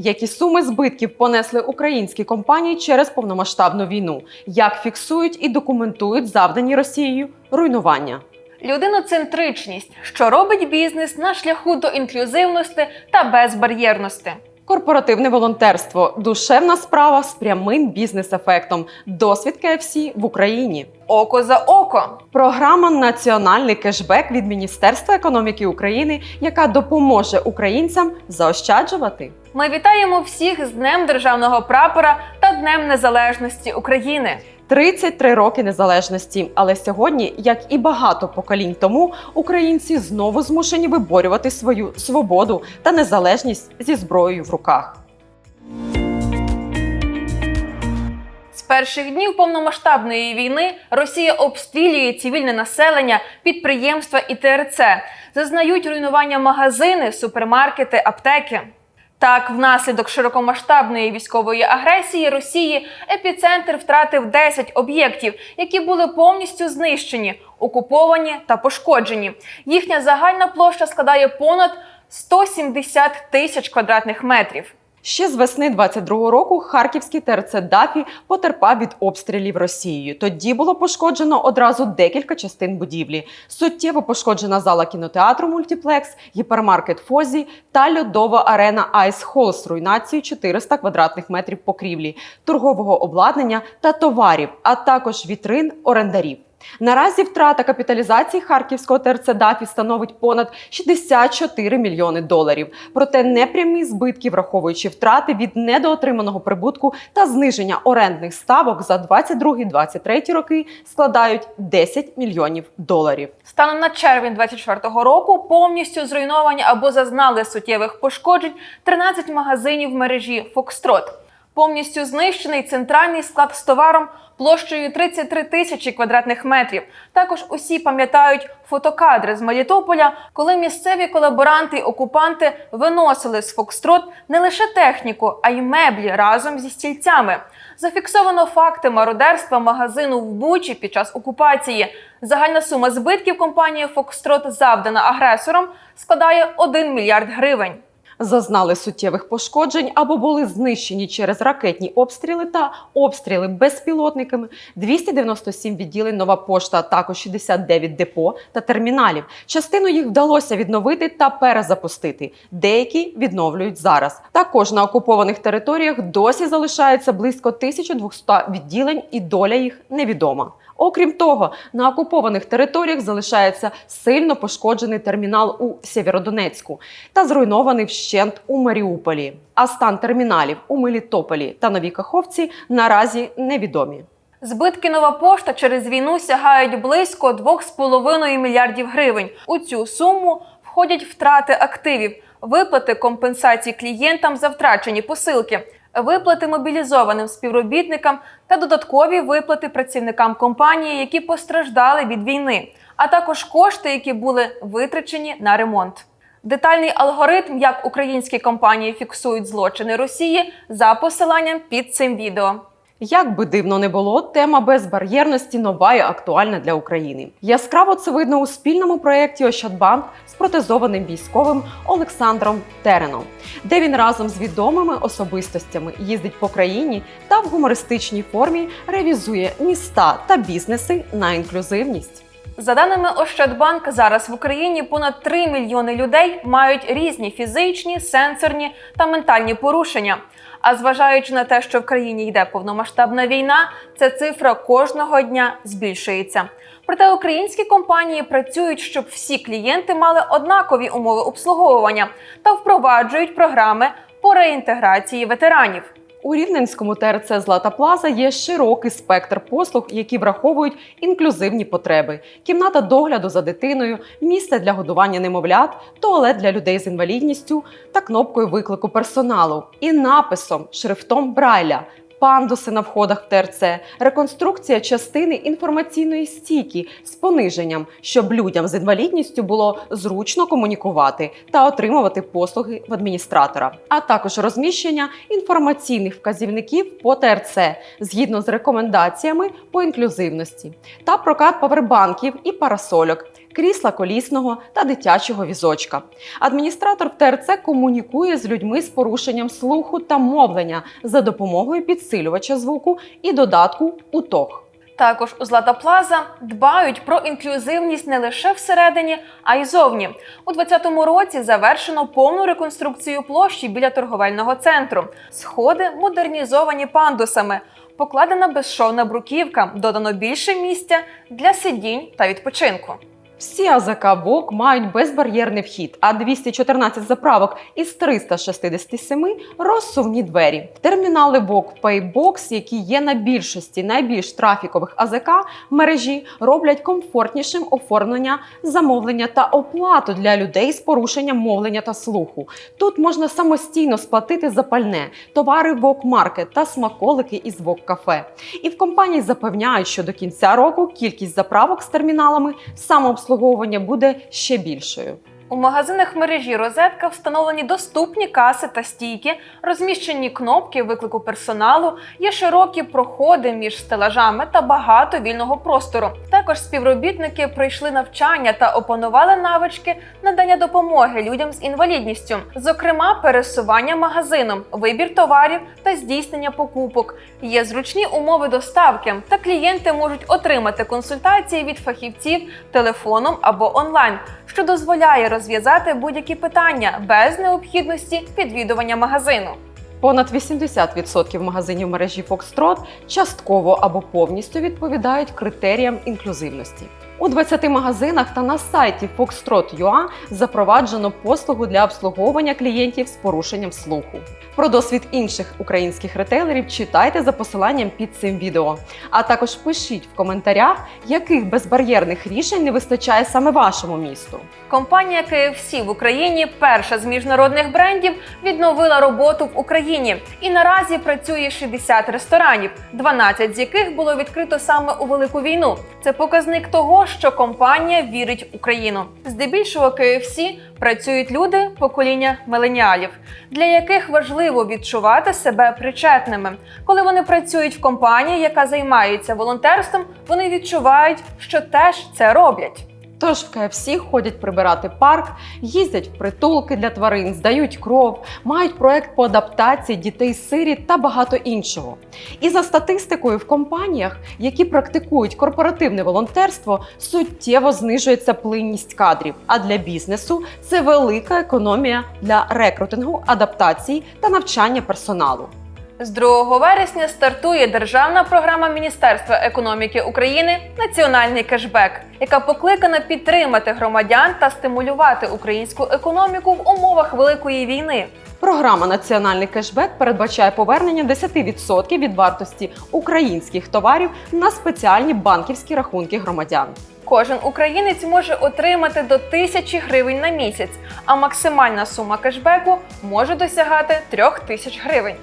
Які суми збитків понесли українські компанії через повномасштабну війну? Як фіксують і документують завдані Росією руйнування? Людиноцентричність, що робить бізнес на шляху до інклюзивності та безбар'єрності. Корпоративне волонтерство душевна справа з прямим бізнес-ефектом. Досвід KFC в Україні. Око за око. Програма Національний кешбек від Міністерства економіки України, яка допоможе українцям заощаджувати. Ми вітаємо всіх з Днем Державного прапора та Днем Незалежності України. 33 роки незалежності. Але сьогодні, як і багато поколінь тому, українці знову змушені виборювати свою свободу та незалежність зі зброєю в руках. З перших днів повномасштабної війни Росія обстрілює цивільне населення, підприємства і ТРЦ, зазнають руйнування магазини, супермаркети, аптеки. Так, внаслідок широкомасштабної військової агресії Росії епіцентр втратив 10 об'єктів, які були повністю знищені, окуповані та пошкоджені. Їхня загальна площа складає понад 170 тисяч квадратних метрів. Ще з весни 22-го року харківський ТРЦ Дафі потерпав від обстрілів Росією. Тоді було пошкоджено одразу декілька частин будівлі. Суттєво пошкоджена зала кінотеатру Мультіплекс, гіпермаркет Фозі та льодова арена Айс Холл з руйнацією 400 квадратних метрів покрівлі, торгового обладнання та товарів, а також вітрин орендарів. Наразі втрата капіталізації харківського ТРЦ ДАФІ становить понад 64 мільйони доларів. Проте непрямі збитки, враховуючи втрати від недоотриманого прибутку та зниження орендних ставок за 22-23 роки, складають 10 мільйонів доларів. Станом на червень 24-го року повністю зруйновані або зазнали суттєвих пошкоджень 13 магазинів мережі Фокстрот. Повністю знищений центральний склад з товаром площею 33 тисячі квадратних метрів. Також усі пам'ятають фотокадри з Мелітополя, коли місцеві колаборанти й окупанти виносили з Фокстрот не лише техніку, а й меблі разом зі стільцями. Зафіксовано факти мародерства магазину в Бучі під час окупації. Загальна сума збитків компанії Фокстрот, завдана агресором, складає 1 мільярд гривень. Зазнали суттєвих пошкоджень або були знищені через ракетні обстріли та обстріли безпілотниками, 297 відділень нова пошта, а також 69 депо та терміналів. Частину їх вдалося відновити та перезапустити. Деякі відновлюють зараз. Також на окупованих територіях досі залишається близько 1200 відділень, і доля їх невідома. Окрім того, на окупованих територіях залишається сильно пошкоджений термінал у Сєвєродонецьку та зруйнований вщент у Маріуполі. А стан терміналів у Мелітополі та Новій Каховці наразі невідомі. Збитки нова пошта через війну сягають близько 2,5 мільярдів гривень. У цю суму входять втрати активів, виплати компенсацій клієнтам за втрачені посилки, виплати мобілізованим співробітникам та додаткові виплати працівникам компанії, які постраждали від війни, а також кошти, які були витрачені на ремонт. Детальний алгоритм, як українські компанії фіксують злочини Росії, за посиланням під цим відео. Як би дивно не було, тема безбар'єрності нова і актуальна для України. Яскраво це видно у спільному проєкті Ощадбанк з протезованим військовим Олександром Тереном, де він разом з відомими особистостями їздить по країні та в гумористичній формі ревізує міста та бізнеси на інклюзивність. За даними Ощадбанк, зараз в Україні понад 3 мільйони людей мають різні фізичні, сенсорні та ментальні порушення. А зважаючи на те, що в країні йде повномасштабна війна, ця цифра кожного дня збільшується. Проте українські компанії працюють, щоб всі клієнти мали однакові умови обслуговування та впроваджують програми по реінтеграції ветеранів. У Рівненському ТРЦ Злата Плаза є широкий спектр послуг, які враховують інклюзивні потреби: кімната догляду за дитиною, місце для годування немовлят, туалет для людей з інвалідністю та кнопкою виклику персоналу і написом шрифтом Брайля. Пандуси на входах в ТРЦ, реконструкція частини інформаційної стійки з пониженням, щоб людям з інвалідністю було зручно комунікувати та отримувати послуги в адміністратора, а також розміщення інформаційних вказівників по ТРЦ згідно з рекомендаціями по інклюзивності та прокат павербанків і парасольок. Крісла колісного та дитячого візочка. Адміністратор ТРЦ комунікує з людьми з порушенням слуху та мовлення за допомогою підсилювача звуку і додатку УТОГ. Також у Злата Плаза дбають про інклюзивність не лише всередині, а й зовні. У 2020 році завершено повну реконструкцію площі біля торговельного центру. Сходи модернізовані пандусами, покладена безшовна бруківка, додано більше місця для сидінь та відпочинку. Всі АЗК ВОК мають безбар'єрний вхід, а 214 заправок із 367 – розсувні двері. Термінали ВОК Paybox, які є на більшості найбільш трафікових АЗК мережі, роблять комфортнішим оформлення, замовлення та оплату для людей з порушенням мовлення та слуху. Тут можна самостійно сплатити за пальне, товари ВОК Маркет та смаколики із ВОК Кафе. І в компанії запевняють, що до кінця року кількість заправок з терміналами самообслуговування буде ще більшою. У магазинах мережі розетка встановлені доступні каси та стійки, розміщені кнопки виклику персоналу, є широкі проходи між стелажами та багато вільного простору. Також співробітники пройшли навчання та опанували навички надання допомоги людям з інвалідністю, зокрема, пересування магазином, вибір товарів та здійснення покупок. Є зручні умови доставки, та клієнти можуть отримати консультації від фахівців телефоном або онлайн, що дозволяє розв'язати будь-які питання без необхідності відвідування магазину. Понад 80% магазинів мережі Foxtrot частково або повністю відповідають критеріям інклюзивності. У 20 магазинах та на сайті Foxtrot.ua запроваджено послугу для обслуговування клієнтів з порушенням слуху. Про досвід інших українських ретейлерів читайте за посиланням під цим відео. А також пишіть в коментарях, яких безбар'єрних рішень не вистачає саме вашому місту. Компанія KFC в Україні, перша з міжнародних брендів, відновила роботу в Україні і наразі працює 60 ресторанів, 12 з яких було відкрито саме у велику війну. Це показник того, що компанія вірить в Україну. Здебільшого KFC працюють люди покоління миленіалів, для яких важливо відчувати себе причетними. Коли вони працюють в компанії, яка займається волонтерством, вони відчувають, що теж це роблять. Тож в КФС ходять прибирати парк, їздять в притулки для тварин, здають кров, мають проект по адаптації дітей сиріт та багато іншого. І за статистикою в компаніях, які практикують корпоративне волонтерство, суттєво знижується плинність кадрів. А для бізнесу це велика економія для рекрутингу, адаптації та навчання персоналу. З 2 вересня стартує державна програма Міністерства економіки України Національний кешбек, яка покликана підтримати громадян та стимулювати українську економіку в умовах великої війни. Програма Національний кешбек передбачає повернення 10% від вартості українських товарів на спеціальні банківські рахунки громадян. Кожен українець може отримати до тисячі гривень на місяць, а максимальна сума кешбеку може досягати трьох тисяч гривень.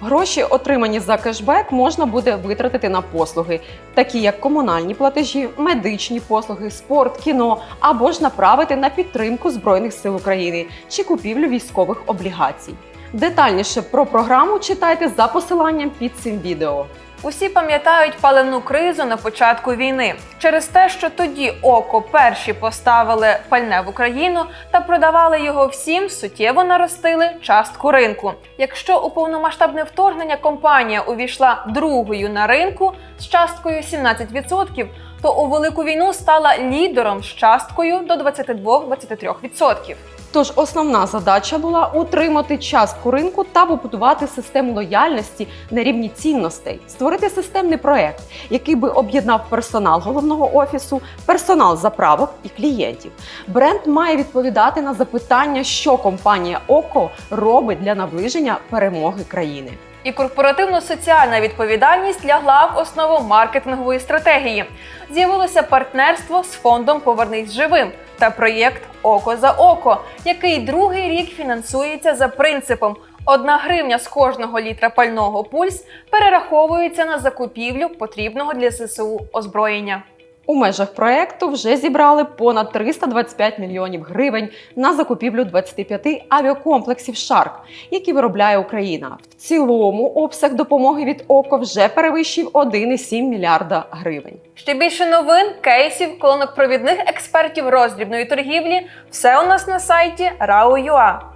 Гроші, отримані за кешбек, можна буде витратити на послуги, такі як комунальні платежі, медичні послуги, спорт, кіно, або ж направити на підтримку Збройних сил України чи купівлю військових облігацій. Детальніше про програму читайте за посиланням під цим відео. Усі пам'ятають паливну кризу на початку війни через те, що тоді око перші поставили пальне в Україну та продавали його всім, суттєво наростили частку ринку. Якщо у повномасштабне вторгнення компанія увійшла другою на ринку з часткою 17%, то у велику війну стала лідером з часткою до 22-23%. Тож основна задача була утримати частку ринку та побудувати систему лояльності на рівні цінностей, створити системний проект, який би об'єднав персонал головного офісу, персонал заправок і клієнтів. Бренд має відповідати на запитання, що компанія ОКО робить для наближення перемоги країни. І корпоративно-соціальна відповідальність лягла в основу маркетингової стратегії. З'явилося партнерство з фондом Повернись живим та проєкт Око за око, який другий рік фінансується за принципом. Одна гривня з кожного літра пального пульс перераховується на закупівлю потрібного для ССУ озброєння. У межах проекту вже зібрали понад 325 мільйонів гривень на закупівлю 25 авіакомплексів Шарк, які виробляє Україна. В цілому обсяг допомоги від ОКО вже перевищив 1,7 мільярда гривень. Ще більше новин, кейсів, колонок провідних експертів роздрібної торгівлі. Все у нас на сайті RAO.ua.